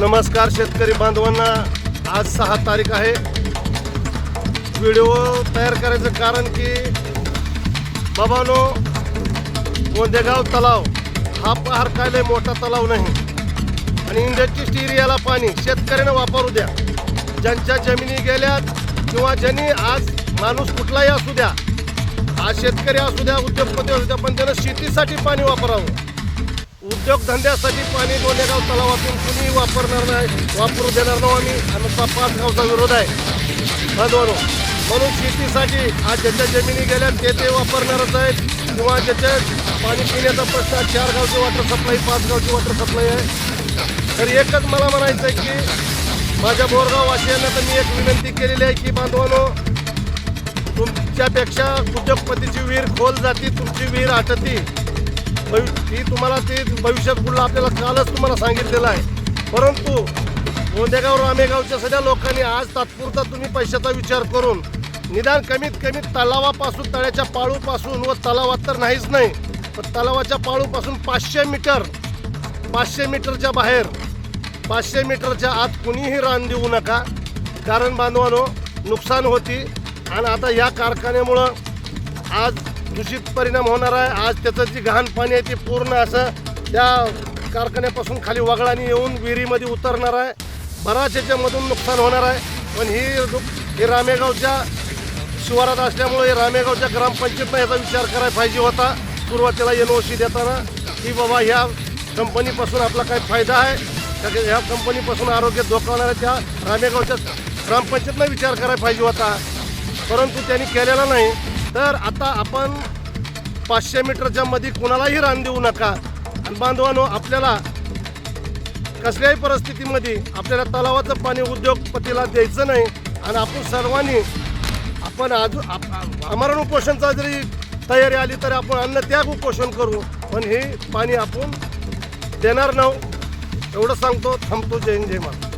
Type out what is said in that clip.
नमस्कार शेतकरी बांधवांना. आज सहा तारीख आहे. व्हिडिओ तयार करायचं कारण की बाबानो गोंदेगाव तलाव हा पार काय मोठा तलाव नाही. आणि इंडस्ट्री एरियाला पाणी शेतकऱ्यांना वापरू द्या. ज्यांच्या जमिनी गेल्यात किंवा ज्यांनी आज माणूस कुठलाही असू द्या आज शेतकरी असू द्या उद्योगपती असू द्या पण त्यानं शेतीसाठी पाणी वापरावं. उद्योगधंद्यासाठी पाणी गोनेगाव तलावातून कुणी वापरणार नाही वापरू देणार नाही आम्ही. आमचा पाच गावचा विरोध आहे. बंधवानो म्हणून शेतीसाठी आज ज्याच्या जमिनी गेल्या ते ते वापरणारच आहेत. किंवा ज्याच्या पाणी पिण्याचा प्रश्न चार गावची वॉटर सप्लाय पाच गावची वॉटर सप्लाय आहे. तर एकच मला म्हणायचं आहे की माझ्या बोरगाव वासियांना तर मी एक विनंती केलेली आहे की बांधवानो तुमच्यापेक्षा उद्योगपतीची विहीर खोल जाती तुमची विहीर आटती. भवि- ती तुम्हाला ती भविष्यात पुढलं आपल्याला कालच तुम्हाला सांगितलेलं आहे. परंतु गोंदेगाव रामेगावच्या सगळ्या लोकांनी आज तात्पुरता तुम्ही पैशाचा विचार करून निदान कमीत कमी तलावापासून तळ्याच्या पाळूपासून व तलावात तर नाहीच नाही पण तलावाच्या पाळूपासून पाचशे मीटर पाचशे मीटरच्या बाहेर पाचशे मीटरच्या आत कुणीही रान देऊ नका. कारण बांधवानो नुकसान होती आणि आता या कारखान्यामुळं आज दूषित परिणाम होणार आहे. आज त्याचं जी घाण पाणी आहे ते पूर्ण असं त्या कारखान्यापासून खाली वगळाने येऊन विहिरीमध्ये उतरणार आहे. बराच याच्यामधून नुकसान होणार आहे. पण ही हे रामेगावच्या शिवारात असल्यामुळे हे रामेगावच्या ग्रामपंचायतनं याचा विचार करायला पाहिजे होता. सुरुवातीला एन ओ सी देताना की बाबा ह्या कंपनीपासून आपला काय फायदा आहे. का ह्या कंपनीपासून आरोग्य धोकावणाऱ्या त्या रामेगावच्या ग्रामपंचायतनं विचार करायला पाहिजे होता. परंतु त्यांनी केलेला नाही. तर आता आपण पाचशे मीटरच्या मध्ये कुणालाही रान देऊ नका. आणि बांधवानो आपल्याला कसल्याही परिस्थितीमध्ये आपल्याला तलावाचं पाणी उद्योगपतीला द्यायचं नाही. आणि आपण सर्वांनी आपण आज आप- आमरण उपोषणचा जरी तयारी आली तरी आपण अन्न त्याग उपोषण करू. पण हे पाणी आपण देणार नाव एवढं सांगतो थांबतो जय हिंद जय मा